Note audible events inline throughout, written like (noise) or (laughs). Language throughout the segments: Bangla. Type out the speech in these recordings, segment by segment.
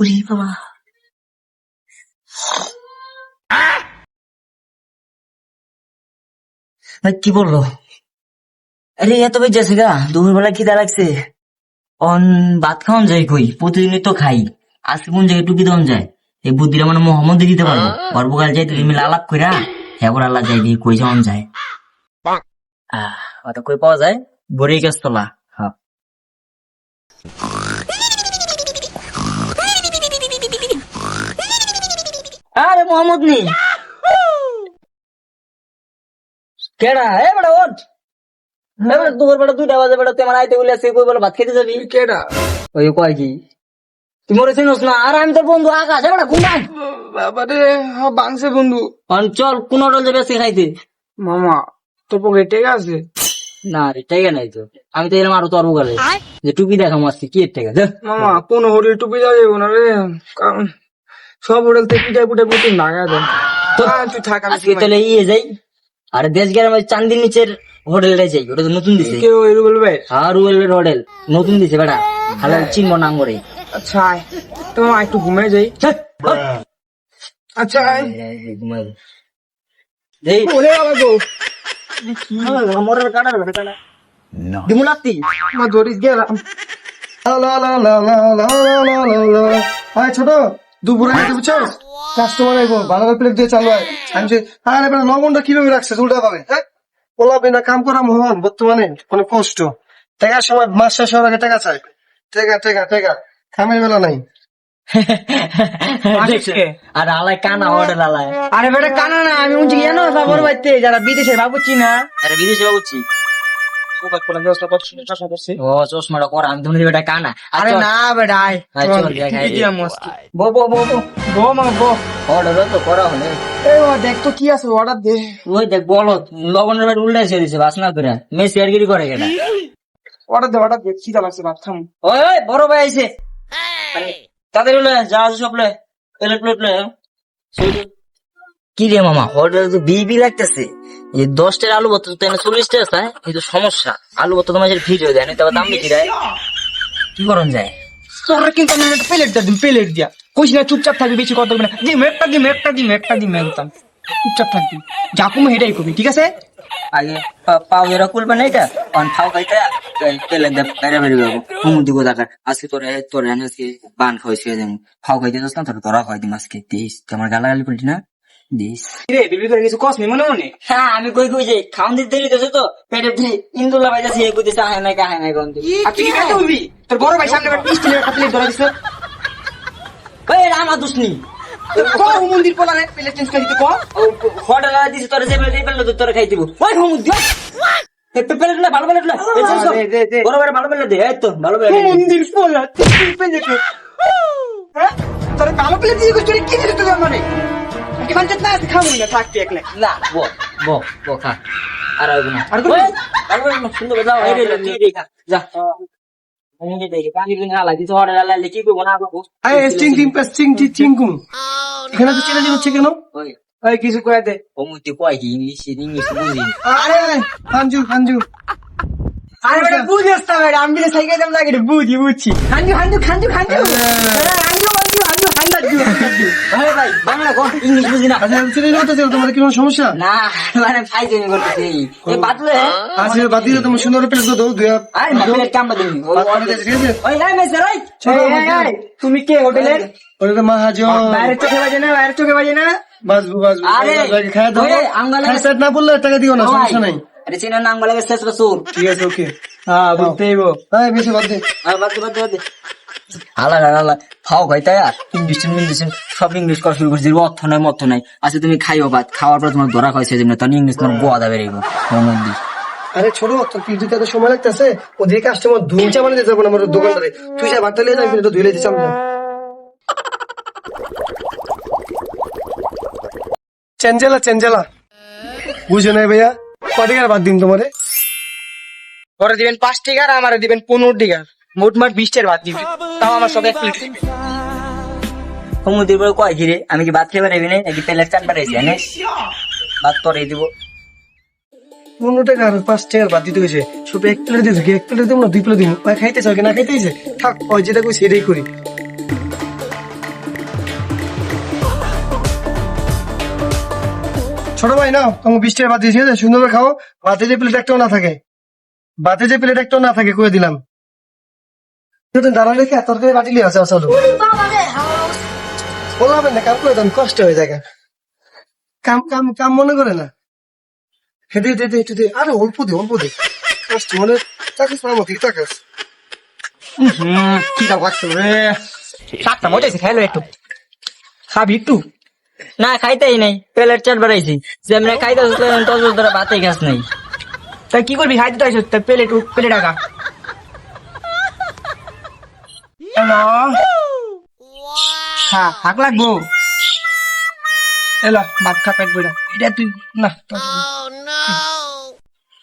বাবা কি বলল আরে এত বেজেছে গা দুপুর বেলা খিদা লাগছে অন ভাত খাওয়ান যায় কই প্রতিদিনই তো খাই আজকে কোন জায়গায় টুকি দেওয়ান যায় এই বুদ্ধিটা মানে মোহাম্মদ দিতে পারব গর্বকাল যাই তুমি মিলে আলাপ কইরা হ্যাঁ আল্লাহ যাই দিয়ে কই যাওয়ান যায় আহ কই পাওয়া যায় বড়ি গাছ তোলা হ্যাঁ আরে মোহাম্মদ নি কেডা? এ বেটা ওঠ। এ বেটা দুপুর বেটা দুইটা বাজে বেটা তোমার আইতে বলে আসছে কই বলে ভাত খেতে যাবি? কেডা? ওই কয় কি? তুই মরে চিনোস না? আর আমি তোর বন্ধু আকাশ। এ বেটা ঘুমান বাবারে বাংছে বন্ধু। অন চল কোন হোটেল যাবে আজকে খাইতে। মামা তোর পকেটে টেকা আছে? না রে টাইগা নাই তো। আমি তো এলাম আরও তোর গেলে যে টুপি দেখাম আজকে কি এর টাকা? মামা কোন হোটেল টুপি যাওয়া যাব না রে। কারণ সব হোটেল থেকে পিটাই পুটাই পুটি লাগা দেন তুই থাক আমি আজকে তাহলে ইয়ে যাই আর দেশ গ্রামের চান্দির নিচের হোটেলটাই যাই ওটা তো নতুন দিছে কেউ এরু বলবে আর রুয়েলের হোটেল নতুন দিছে বেটা হালাল চিনব নাম করে আচ্ছা তো একটু ঘুমিয়ে যাই আচ্ছা আয়। এই ওরে বাবা গো মরের কাটার বেটা আয় ছোট দুপুরে খেতে কাস্টমার আইবো ভালো প্লেট দিয়ে চালু হয়। আমি যে আরে বেটা লবণটা কীভাবে রাখছে উল্টা পাবে হ্যাঁ? ওলা বিনা কাম করা মহান বর্তমানে অনেক কষ্ট। টাকার সময় মাস শেষ হওয়ার আগে টাকা চাই। টেকা টেকা টেকা। খামের বেলা নাই। (laughs) আসছে। আর আলাই কানা আলাই আরে বেটা কানা না আমি উঠছি জানো সাবর বাইতে যারা বিদেশে ভাবুচ্ছি না? আরে বিদেশে বাবুচ্ছি ও চশমাটা করা আমি তুমি বেটা কানা আরে না বেটা আয়। আয় চল, দেখ, কি বো বো বো বো। বো মা বো। অর্ডার তো করা হলে। দেখ তো কি আছে অর্ডার দে। ওই দেখ বলো লবণের বেট উল্টা এসে দিছে বাসনা করে। মেসি আর গিরি করে কেনা অর্ডার দে অর্ডার দে খিদা লাগছে ভাত খাম। ওই বড় ভাই আইছে। তাদের হলে যা আছে সব লে প্লেট প্লেট লে কি রে মামা? হোটেল তো বিবি লাগতেছে। এই দশটার আলু ভর্তা তো এনে চল্লিশ টাকা চায় এই তো সমস্যা। আলু ভর্তা তোমার হয়ে যায় না তবে দাম বেশি দেয়। কি করন যায়? তোরা কিন্তু আমি একটা প্লেট প্লেট দিয়া। কইস না চুপচাপ থাকবি বেশি কথা বলবি না। যে মেপটা দি মেপটা দি মেপটা দি মেপতাম চুপচাপ থাকবি। যা কমে হেটাই ঠিক আছে? আগে পাও এরা খুলবে না এটা? কারণ ফাও খাইতে তেলে বাইরে বেরিয়ে যাব। হুমু দিব দেখার আজকে তোর তোর আজকে বান খাওয়াইছে ফাও খাইতে যাস না তোর তোরা খাওয়াই দিম আজকে। দিস তোমার গালাগালি করলি না? দিস। রে বিবি করে কিছু কস মনে মনে? হ্যাঁ আমি কই কই যে খাওন দিতে দেরি তো তো পেটে দিয়ে ইন্দুলা বাইজাছে এ কইতেছে আহে না কাহে না গন্ধ আর তুই বেটা হবি তোর বড় ভাই সামনে একটা প্লেট ধরে দিছে। ওই আমার দুষ্নি কো মন্দির পোলা প্লেট চেঞ্জ করে দিতে কো হোটেল দিছে তোর যে বেলে তোর খাই দিব। ওই হুমু দিও পেলে দিলে ভালো বেলে দিলে দে, দে। বড় বড় ভালো বেলে দে। এই তো ভালো বেলে মন্দির পোলা তুই প্লেট হ্যাঁ? তোর ভালো প্লেট দিয়ে কি দিছিস তুই আমারে? বাঞ্চত না খামু না থাকতে একলে না বো বো বো খা আর আইবো না আর কোনো- আর কোনো সুন্দর যাও এই রে তুই রে খা যা আমি দেখি পানি দিন হালা দিতে হোটেল আলাইলে কি করব না করব আরে স্টিং টিং পেস চিং টি চিংকুম এখানে তো কেন ওই কিছু কয়ে দে ও মুতি কয় কি ইংলিশ ইংলিশ বুঝি আরে হাঞ্জু হাঞ্জু আরে না আমি সাইকেল দাম লাগে বুঝি বুঝছি হাঞ্জু হাঞ্জু খাঞ্জু খাঞ্জু ভাই কর ইংলিশ বুঝি না। আচ্ছা চিনে করতে তোমার কি কোনো সমস্যা? না মানে ফাই জমি করতেছি। এই বাতলে আচ্ছা সুন্দর প্লেট দাও দুই ওই ওই তুমি কে হোটেলের? ওটা তো মাহাজন। বাইরের চোখে বাজে না বাইরের চোখে বাজে না? বাসবু বাসবু আরে, খায় দাও। আঙ্গালে- সেট না বললে টাকা দিও না সমস্যা নাই। আরে চিনা নাম বলে শেষ বছর ঠিক আছে ওকে। হ্যাঁ হ্যাঁ বেশি বাদ দে। আর বাদ দে বাদ দে সব ইংলিশ করা শুরু করছি। অর্থ নাই মর্থ নাই। আচ্ছা তুমি খাইও ভাত। খাওয়ার পর তোমার ধরা খাইছে যেমন তখন ইংলিশ তোমার গোয়া দাবে রেগো মন্দির। আরে ছোট তোর পিঠ দিতে এত সময় লাগতেছে। ওদের কাস্টমার ধুই চা বানিয়ে যাব না আমার দোকানটারে তুই যা ভাতটা লিয়ে যাবি তো ধুই লেতে চাম চেঞ্জেলা চেঞ্জেলা। বুঝো নাই ভাইয়া? কটিকার বাদ দিন তোমারে? ওরা দিবেন পাঁচ টিকার আমার দিবেন পনেরো টিকার মোট মাঠ বিশ টাকার ভাত দিবেন তাও আমার সব এক প্লেট হুমু কয় আমি কি ভাত খেয়ে পারি না? নাকি চান পারাইছি হ্যাঁ ভাত দিব। পাঁচ টাকার বাদ দিতে হয়েছে এক প্লেট দিয়েছে এক প্লেট দিব না, দুই প্লেট দিব? ভাই খাইতে চাও না খাইতে হয়েছে থাক ওই যেটা কই সেটাই করি। ছোট ভাই, নাও, তোমাকে বিশ টাকা বাদ দিয়েছি, ঠিক সুন্দর খাও। বাতে যে প্লেট একটাও না থাকে। বাতে যে প্লেট একটাও না থাকে কয়ে দিলাম। দাঁড়া রেখে তরকারি বাটিলি আছে আসলে বললাম না কাম করে দেন কষ্ট হয়ে যায় কাম কাম কাম মনে করে না। হেঁটে হেঁটে হেঁটে হেঁটে আরে অল্প দে অল্প দে। কষ্ট মানে চাকিস না মতো চাকাস কি দাও কষ্ট রে? শাকটা মজা আছে খাইলো একটু। খাবি একটু? না খাইতেই নাই। প্লেট চাট বাড়াইছি যেমন খাইতে তত ধরে ভাতে গাছ নাই। তাই কি করবি খাইতে তো আইসো তাই প্লেট প্লেট আগা হ্যালো হ্যাঁ হাক লাগবো। এলো ভাত খা পেট বইরা এটা তুই না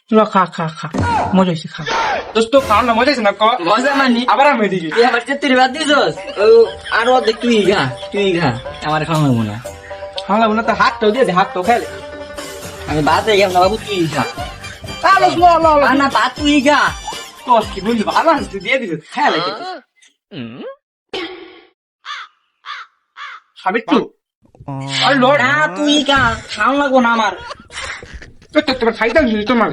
ল খা খা খা। মজা হয়েছে খা। দোস্ত খাও না মজা হয়েছে না? ক? মজা মানি? আবার আমি এদিকে তুই আবার তেত্রিশ বাদ দিছস? ও আর অর্ধেক তুই ঘা তুই ঘা আমার খাওয়াবো না। খাওয়া লাগবো না তো হাতটাও দিয়ে দে হাতটাও খাইলে আমি ভাতে গেলাম না বাবু তুই ঘা আলো ল ল না ভাত তুই ঘা তোর কি বন্ধু ভালো আছে তুই দিয়ে দিবি। খাই লাগে খাবি তুই আর লড়। না তুই ঘা খাওয়া লাগবো না আমার। তো তো তোমার খাইতে দিবি তোমার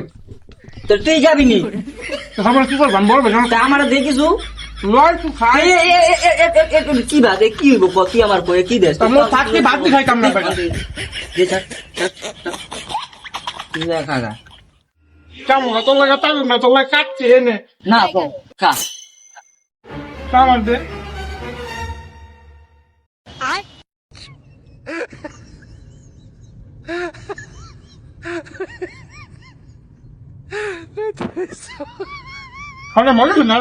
তো তুই খাবি নি? আমার কি করবাম বলবে আমার দেখিছু তুই খাই কি ভাত কি হইব ক, আমার কয়ে কি দেশ তা মোর থাকলে ভাত খাইতাম না। দে থাক, থাক, থাক। তুই যা খা খা। কেমন তোর লাগে তাই না তোর লাগে কাটছে এনে। না খা। কামার দে। আমরা মনে করি না